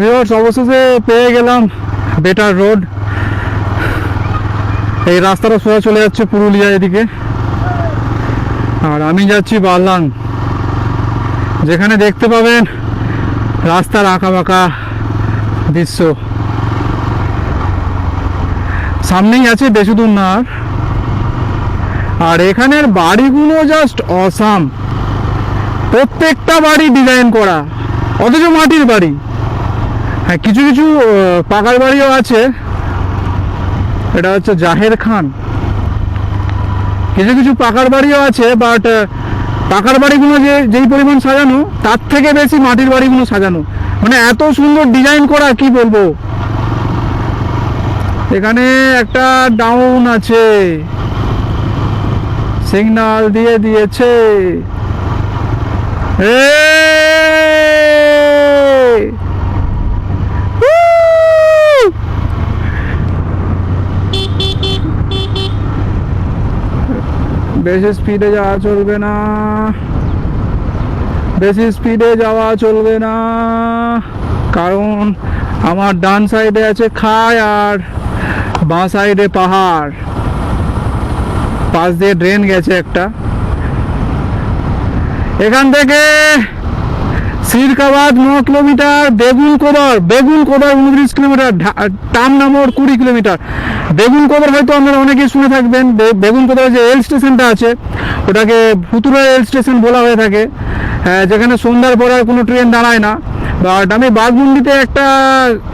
Viewers অবশেষে পেয়ে গেলাম বেটার রোড এই রাস্তাটা সোজা চলে যাচ্ছে পুরুলিয়া এদিকে। আর আমি যাচ্ছি বালাং যেখানে দেখতে পাবেন রাস্তার আঁকা বাঁকা দৃশ্য। সামনেই আছে বেশি দূর না। আর এখানের বাড়িগুলো জাস্ট অসাম প্রত্যেকটা বাড়ি ডিজাইন করা। অথচ মাটির বাড়ি। হ্যাঁ কিছু কিছু পাকার বাড়িও আছে। এটা হচ্ছে জাহের খান। কিছু কিছু পাকার বাড়িও আছে বাট পাকার বাড়িগুলো যে, যেই পরিমাণ সাজানো, তার থেকে বেশি মাটির বাড়িগুলো সাজানো। মানে এত সুন্দর ডিজাইন করা, কি বলব? এখানে একটা ডাউন আছে। সিগনাল দিয়ে দিয়েছে। এই! বেশি স্পিডে যাওয়া চলবে না। বেশি স্পিডে যাওয়া চলবে না। কারণ আমার ডান সাইডে আছে খায় আর বাঁ সাইডে পাহাড়। পাশ দিয়ে ড্রেন গেছে একটা। এখান থেকে সিরকাবাদ ন কিলোমিটার বেগুন কোদর বেগুন কোদর উনত্রিশ কিলোমিটার টাম নামর কুড়ি কিলোমিটার। বেগুন কোদর হয়তো আপনারা অনেকেই শুনে থাকবেন বেগুন কোদর যে রেল স্টেশনটা আছে ওটাকে ফুতুরা রেল স্টেশন বলা হয়ে থাকে। হ্যাঁ, যেখানে সন্ধ্যার পর আর কোনো ট্রেন দাঁড়ায় না। বাট আমি বাঘমুন্ডিতে একটা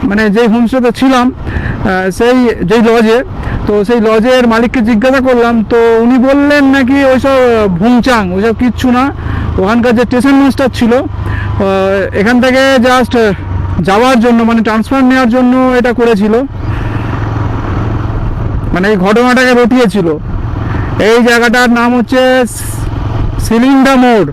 মানে যে হোমস্টেতে ছিলাম সেই যেই লজে তো সেই লজের মালিককে জিজ্ঞাসা করলাম তো উনি বললেন নাকি ওইসব ভুংচাং ওইসব কিচ্ছু না। ওখানকার যে স্টেশন মাস্টার ছিল এখান থেকে জাস্ট যাওয়ার জন্য মানে ট্রান্সফার নেওয়ার জন্য এটা করেছিল। মানে এই ঘটনাটাকে রটিয়েছিল। এই জায়গাটার নাম হচ্ছে সিলিন্ডা মোড়।